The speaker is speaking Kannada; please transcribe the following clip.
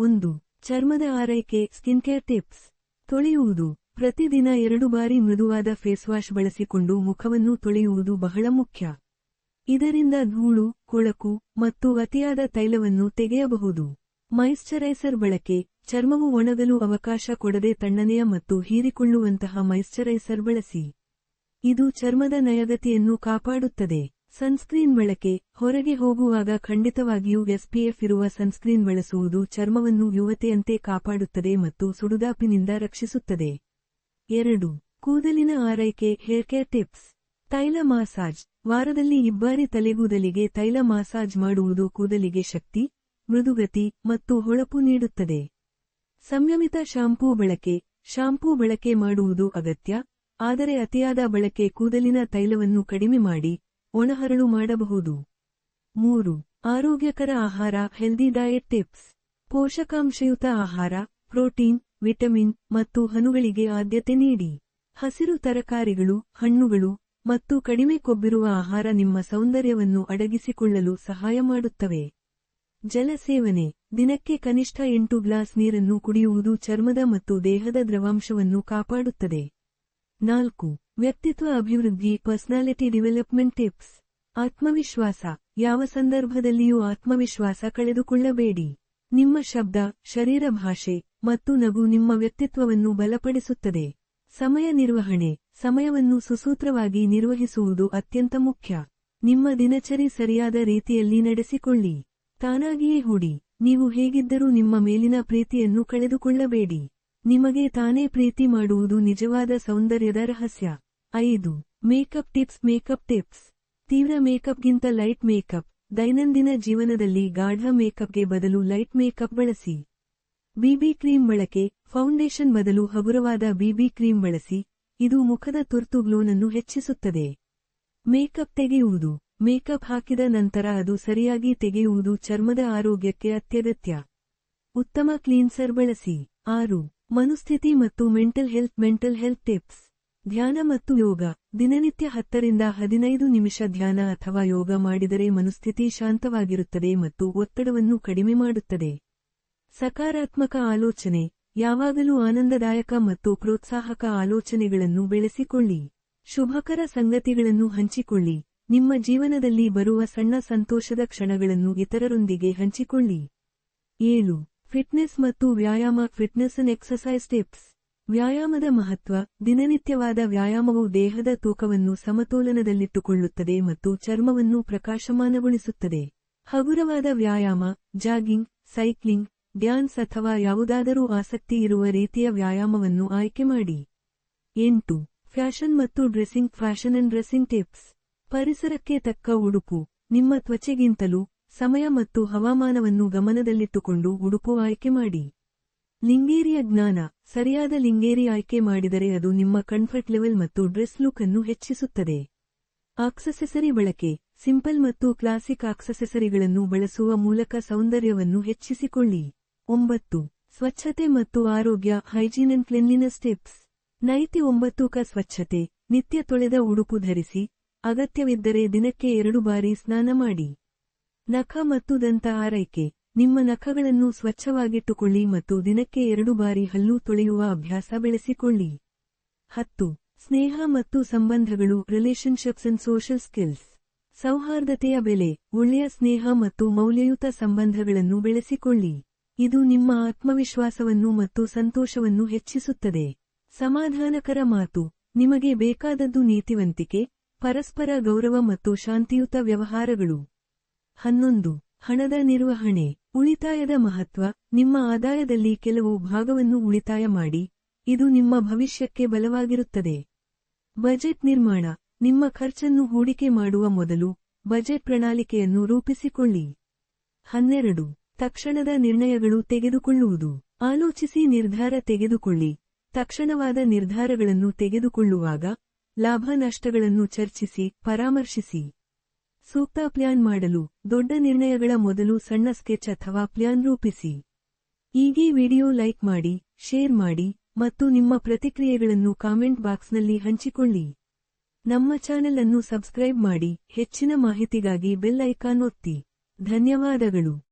ಒಂದು, ಚರ್ಮದ ಆರೈಕೆ ಸ್ಕಿನ್ ಕೇರ್ ಟಿಪ್ಸ್. ತೊಳೆಯುವುದು. ಪ್ರತಿದಿನ ಎರಡು ಬಾರಿ ಮೃದುವಾದ ಫೇಸ್ ವಾಶ್ ಬಳಸಿಕೊಂಡು ಮುಖವನ್ನು ತೊಳೆಯುವುದು ಬಹಳ ಮುಖ್ಯ. ಇದರಿಂದ ಧೂಳು, ಕೊಳಕು ಮತ್ತು ಅತಿಯಾದ ತೈಲವನ್ನು ತೆಗೆಯಬಹುದು. ಮಾಯಿಶ್ಚರೈಸರ್ ಬಳಕೆ. ಚರ್ಮವು ಒಣಗಲು ಅವಕಾಶ ಕೊಡದೆ ತಣ್ಣನೆಯ ಮತ್ತು ಹೀರಿಕೊಳ್ಳುವಂತಹ ಮಾಯಿಶ್ಚರೈಸರ್ ಬಳಸಿ. ಇದು ಚರ್ಮದ ನಯಗತಿಯನ್ನು ಕಾಪಾಡುತ್ತದೆ. ಸನ್ಸ್ಕ್ರೀನ್ ಬಳಕೆ ಹೊರಗೆ ಹೋಗುವಾಗ ಖಂಡಿತವಾಗಿಯೂ ಎಸ್ಪಿಎಫ್ ಇರುವ ಸನ್ಸ್ಕ್ರೀನ್ ಬಳಸುವುದು ಚರ್ಮವನ್ನು ಯುವತೆಯಂತೆ ಕಾಪಾಡುತ್ತದೆ ಮತ್ತು ಸುಡುಗಾಪಿನಿಂದ ರಕ್ಷಿಸುತ್ತದೆ. ಎರಡು, ಕೂದಲಿನ ಆರೈಕೆ ಹೇರ್ ಕೇರ್ ಟಿಪ್ಸ್ ತೈಲ ಮಾಸಾಜ್ ವಾರದಲ್ಲಿ ಇಬ್ಬಾರಿ ತಲೆಗೂದಲಿಗೆ ತೈಲ ಮಾಸಾಜ್ ಮಾಡುವುದು ಕೂದಲಿಗೆ ಶಕ್ತಿ, ಮೃದುಗತಿ ಮತ್ತು ಹೊಳಪು ನೀಡುತ್ತದೆ. ಸಂಯಮಿತ ಶಾಂಪೂ ಬಳಕೆ. ಶಾಂಪೂ ಬಳಕೆ ಮಾಡುವುದು ಅಗತ್ಯ, ಆದರೆ ಅತಿಯಾದ ಬಳಕೆ ಕೂದಲಿನ ತೈಲವನ್ನು ಕಡಿಮೆ ಮಾಡಿ ಒಣಹರಳು ಮಾಡಬಹುದು. ಮೂರು, ಆರೋಗ್ಯಕರ ಆಹಾರ ಹೆಲ್ದಿ ಡಯಟ್ ಟಿಪ್ಸ್ ಪೋಷಕಾಂಶಯುತ ಆಹಾರ, ಪ್ರೋಟೀನ್, ವಿಟಮಿನ್ ಮತ್ತು ಹನುಗಳಿಗೆ ಆದ್ಯತೆ ನೀಡಿ. ಹಸಿರು ತರಕಾರಿಗಳು, ಹಣ್ಣುಗಳು ಮತ್ತು ಕಡಿಮೆ ಕೊಬ್ಬಿರುವ ಆಹಾರ ನಿಮ್ಮ ಸೌಂದರ್ಯವನ್ನು ಅಡಗಿಸಿಕೊಳ್ಳಲು ಸಹಾಯ ಮಾಡುತ್ತವೆ. ಜಲ ಸೇವನೆ ದಿನಕ್ಕೆ ಕನಿಷ್ಠ ಎಂಟು ಗ್ಲಾಸ್ ನೀರನ್ನು ಕುಡಿಯುವುದು ಚರ್ಮದ ಮತ್ತು ದೇಹದ ದ್ರವಾಂಶವನ್ನು ಕಾಪಾಡುತ್ತದೆ. ನಾಲ್ಕು ವ್ಯಕ್ತಿತ್ವ ಅಭಿವೃದ್ಧಿ ಪರ್ಸನಾಲಿಟಿ ಡೆವಲಪ್ಮೆಂಟ್ ಟಿಪ್ಸ್ ಆತ್ಮವಿಶ್ವಾಸ. ಯಾವ ಸಂದರ್ಭದಲ್ಲಿಯೂ ಆತ್ಮವಿಶ್ವಾಸ ಕಳೆದುಕೊಳ್ಳಬೇಡಿ. ನಿಮ್ಮ ಶಬ್ದ, ಶರೀರ ಭಾಷೆ ಮತ್ತು ನಗು ನಿಮ್ಮ ವ್ಯಕ್ತಿತ್ವವನ್ನು ಬಲಪಡಿಸುತ್ತದೆ. ಸಮಯ ನಿರ್ವಹಣೆ. ಸಮಯವನ್ನು ಸುಸೂತ್ರವಾಗಿ ನಿರ್ವಹಿಸುವುದು ಅತ್ಯಂತ ಮುಖ್ಯ. ನಿಮ್ಮ ದಿನಚರಿ ಸರಿಯಾದ ರೀತಿಯಲ್ಲಿ ನಡೆಸಿಕೊಳ್ಳಿ. ತಾನಾಗಿಯೇ ಹೂಡಿ. ನೀವು ಹೇಗಿದ್ದರೂ ನಿಮ್ಮ ಮೇಲಿನ ಪ್ರೀತಿಯನ್ನು ಕಳೆದುಕೊಳ್ಳಬೇಡಿ. ನಿಮಗೆ ತಾನೇ ಪ್ರೀತಿ ಮಾಡುವುದು ನಿಜವಾದ ಸೌಂದರ್ಯದ ರಹಸ್ಯ. ಐದು. Makeup tips makeup tips. ತೀವ್ರ ಮೇಕಪ್ಗಿಂತ ಲೈಟ್ ಮೇಕಪ್. ದೈನಂದಿನ ಜೀವನದಲ್ಲಿ ಗಾಢ ಮೇಕಪ್ಗೆ ಬದಲು ಲೈಟ್ ಮೇಕಪ್ ಬಳಸಿ. ಬಿಬಿ ಕ್ರೀಮ್ ಬಳಕೆ. ಫೌಂಡೇಶನ್ ಬದಲು ಹಗುರವಾದ ಬಿಬಿ ಕ್ರೀಮ್ ಬಳಸಿ. ಇದು ಮುಖದ ತುರ್ತು ಗ್ಲೋನನ್ನು ಹೆಚ್ಚಿಸುತ್ತದೆ. ಮೇಕಪ್ ತೆಗೆಯುವುದು. ಮೇಕಪ್ ಹಾಕಿದ ನಂತರ ಅದು ಸರಿಯಾಗಿ ತೆಗೆಯುವುದು ಚರ್ಮದ ಆರೋಗ್ಯಕ್ಕೆ ಅತ್ಯಗತ್ಯ. ಉತ್ತಮ ಕ್ಲೀನ್ಸರ್ ಬಳಸಿ. ಆರು. ಮನುಸ್ಥಿತಿ ಮತ್ತು mental health mental health tips. ಧ್ಯಾನ ಮತ್ತು ಯೋಗ. ದಿನನಿತ್ಯ ಹತ್ತರಿಂದ ಹದಿನೈದು ನಿಮಿಷ ಧ್ಯಾನ ಅಥವಾ ಯೋಗ ಮಾಡಿದರೆ ಮನಸ್ಥಿತಿ ಶಾಂತವಾಗಿರುತ್ತದೆ ಮತ್ತು ಒತ್ತಡವನ್ನು ಕಡಿಮೆ ಮಾಡುತ್ತದೆ. ಸಕಾರಾತ್ಮಕ ಆಲೋಚನೆ. ಯಾವಾಗಲೂ ಆನಂದದಾಯಕ ಮತ್ತು ಪ್ರೋತ್ಸಾಹಕ ಆಲೋಚನೆಗಳನ್ನು ಬೆಳೆಸಿಕೊಳ್ಳಿ. ಶುಭಕರ ಸಂಗತಿಗಳನ್ನು ಹಂಚಿಕೊಳ್ಳಿ. ನಿಮ್ಮ ಜೀವನದಲ್ಲಿ ಬರುವ ಸಣ್ಣ ಸಂತೋಷದ ಕ್ಷಣಗಳನ್ನು ಇತರರೊಂದಿಗೆ ಹಂಚಿಕೊಳ್ಳಿ. ಏಳು. ಫಿಟ್ನೆಸ್ ಮತ್ತು ವ್ಯಾಯಾಮ. Fitness and exercise tips. ವ್ಯಾಯಾಮದ ಮಹತ್ವ ದಿನನಿತ್ಯವಾದ ವ್ಯಾಯಾಮವು ದೇಹದ ತೂಕವನ್ನು ಸಮತೋಲನದಲ್ಲಿಟ್ಟುಕೊಳ್ಳುತ್ತದೆ ಮತ್ತು ಚರ್ಮವನ್ನು ಪ್ರಕಾಶಮಾನಗೊಳಿಸುತ್ತದೆ. ಹಗುರವಾದ ವ್ಯಾಯಾಮ, ಜಾಗಿಂಗ್, ಸೈಕ್ಲಿಂಗ್, ಡ್ಯಾನ್ಸ್ ಅಥವಾ ಯಾವುದಾದರೂ ಆಸಕ್ತಿ ಇರುವ ರೀತಿಯ ವ್ಯಾಯಾಮವನ್ನು ಆಯ್ಕೆ ಮಾಡಿ. ಎಂಟು, ಫ್ಯಾಷನ್ ಮತ್ತು dressing, fashion and dressing tips. ಪರಿಸರಕ್ಕೆ ತಕ್ಕ ಉಡುಪು, ನಿಮ್ಮ ತ್ವಚೆಗಿಂತಲೂ, ಸಮಯ ಮತ್ತು ಹವಾಮಾನವನ್ನು ಗಮನದಲ್ಲಿಟ್ಟುಕೊಂಡು ಉಡುಪು ಆಯ್ಕೆ ಮಾಡಿ. ಲಿಂಗೇರಿಯ ಜ್ಞಾನ, ಸರಿಯಾದ ಲಿಂಗೇರಿ ಆಯ್ಕೆ ಮಾಡಿದರೆ ಅದು ನಿಮ್ಮ ಕಂಫರ್ಟ್ ಲೆವೆಲ್ ಮತ್ತು ಡ್ರೆಸ್ ಲುಕ್ ಅನ್ನು ಹೆಚ್ಚಿಸುತ್ತದೆ. ಆಕ್ಸೆಸರಿ ಬಳಕೆ ಸಿಂಪಲ್ ಮತ್ತು ಕ್ಲಾಸಿಕ್ ಆಕ್ಸೆಸರಿಗಳನ್ನು ಬಳಸುವ ಮೂಲಕ ಸೌಂದರ್ಯವನ್ನು ಹೆಚ್ಚಿಸಿಕೊಳ್ಳಿ. ಒಂಬತ್ತು, ಸ್ವಚ್ಛತೆ ಮತ್ತು ಆರೋಗ್ಯ ಹೈಜೀನ್ ಅಂಡ್ ಕ್ಲೆನ್ಲಿನೆಸ್ ಟಿಪ್ಸ್ ನೈತಿ ಒಂಬತ್ತು ಕ ಸ್ವಚ್ಛತೆ, ನಿತ್ಯ ತೊಳೆದ ಉಡುಪು ಧರಿಸಿ, ಅಗತ್ಯವಿದ್ದರೆ ದಿನಕ್ಕೆ ಎರಡು ಬಾರಿ ಸ್ನಾನ ಮಾಡಿ. ನಖ ಮತ್ತು ದಂತ ಆರೈಕೆ. ನಿಮ್ಮ ನಖಗಳನ್ನು ಸ್ವಚ್ಛವಾಗಿಟ್ಟುಕೊಳ್ಳಿ ಮತ್ತು ದಿನಕ್ಕೆ ಎರಡು ಬಾರಿ ಹಲ್ಲು ತೊಳೆಯುವ ಅಭ್ಯಾಸ ಬೆಳೆಸಿಕೊಳ್ಳಿ. ಹತ್ತು, ಸ್ನೇಹ ಮತ್ತು ಸಂಬಂಧಗಳು ರಿಲೇಶನ್ಶಿಪ್ಸ್ ಅಂಡ್ ಸೋಷಿಯಲ್ ಸ್ಕಿಲ್ಸ್ ಸೌಹಾರ್ದತೆಯ ಬೆಲೆ, ಒಳ್ಳೆಯ ಸ್ನೇಹ ಮತ್ತು ಮೌಲ್ಯಯುತ ಸಂಬಂಧಗಳನ್ನು ಬೆಳೆಸಿಕೊಳ್ಳಿ. ಇದು ನಿಮ್ಮ ಆತ್ಮವಿಶ್ವಾಸವನ್ನು ಮತ್ತು ಸಂತೋಷವನ್ನು ಹೆಚ್ಚಿಸುತ್ತದೆ. ಸಮಾಧಾನಕರ ಮಾತು, ನಿಮಗೆ ಬೇಕಾದದ್ದು ನೀತಿವಂತಿಕೆ, ಪರಸ್ಪರ ಗೌರವ ಮತ್ತು ಶಾಂತಿಯುತ ವ್ಯವಹಾರಗಳು. ಹನ್ನೊಂದು ಹಣದ ನಿರ್ವಹಣೆ, ಉಳಿತಾಯದ ಮಹತ್ವ, ನಿಮ್ಮ ಆದಾಯದಲ್ಲಿ ಕೆಲವು ಭಾಗವನ್ನು ಉಳಿತಾಯ ಮಾಡಿ, ಇದು ನಿಮ್ಮ ಭವಿಷ್ಯಕ್ಕೆ ಬಲವಾಗಿರುತ್ತದೆ. ಬಜೆಟ್ ನಿರ್ಮಾಣ, ನಿಮ್ಮ ಖರ್ಚನ್ನು ಹೂಡಿಕೆ ಮಾಡುವ ಮೊದಲು, ಬಜೆಟ್ ಪ್ರಣಾಳಿಕೆಯನ್ನು ರೂಪಿಸಿಕೊಳ್ಳಿ. ಹನ್ನೆರಡು, ತಕ್ಷಣದ ನಿರ್ಣಯಗಳು ತೆಗೆದುಕೊಳ್ಳುವುದು. ಆಲೋಚಿಸಿ ನಿರ್ಧಾರ ತೆಗೆದುಕೊಳ್ಳಿ. ತಕ್ಷಣವಾದ ನಿರ್ಧಾರಗಳನ್ನು ತೆಗೆದುಕೊಳ್ಳುವಾಗ, ಲಾಭ ನಷ್ಟಗಳನ್ನು ಚರ್ಚಿಸಿ, ಪರಾಮರ್ಶಿಸಿ. ಸೂಕ್ತ ಪ್ಲಾನ್ ಮಾಡಲು ದೊಡ್ಡ ನಿರ್ಣಯಗಳ ಮೊದಲು ಸಣ್ಣ ಸ್ಕೆಚ್ ಅಥವಾ ಪ್ಲಾನ್ ರೂಪಿಸಿ. ಈಗೀ ವಿಡಿಯೋ ಲೈಕ್ ಮಾಡಿ, ಶೇರ್ ಮಾಡಿ ಮತ್ತು ನಿಮ್ಮ ಪ್ರತಿಕ್ರಿಯೆಗಳನ್ನು ಕಾಮೆಂಟ್ ಬಾಕ್ಸ್ನಲ್ಲಿ ಹಂಚಿಕೊಳ್ಳಿ. ನಮ್ಮ ಚಾನೆಲ್ ಅನ್ನು ಸಬ್ಸ್ಕ್ರೈಬ್ ಮಾಡಿ ಹೆಚ್ಚಿನ ಮಾಹಿತಿಗಾಗಿ ಬೆಲ್ ಐಕಾನ್ ಒತ್ತಿ. ಧನ್ಯವಾದಗಳು.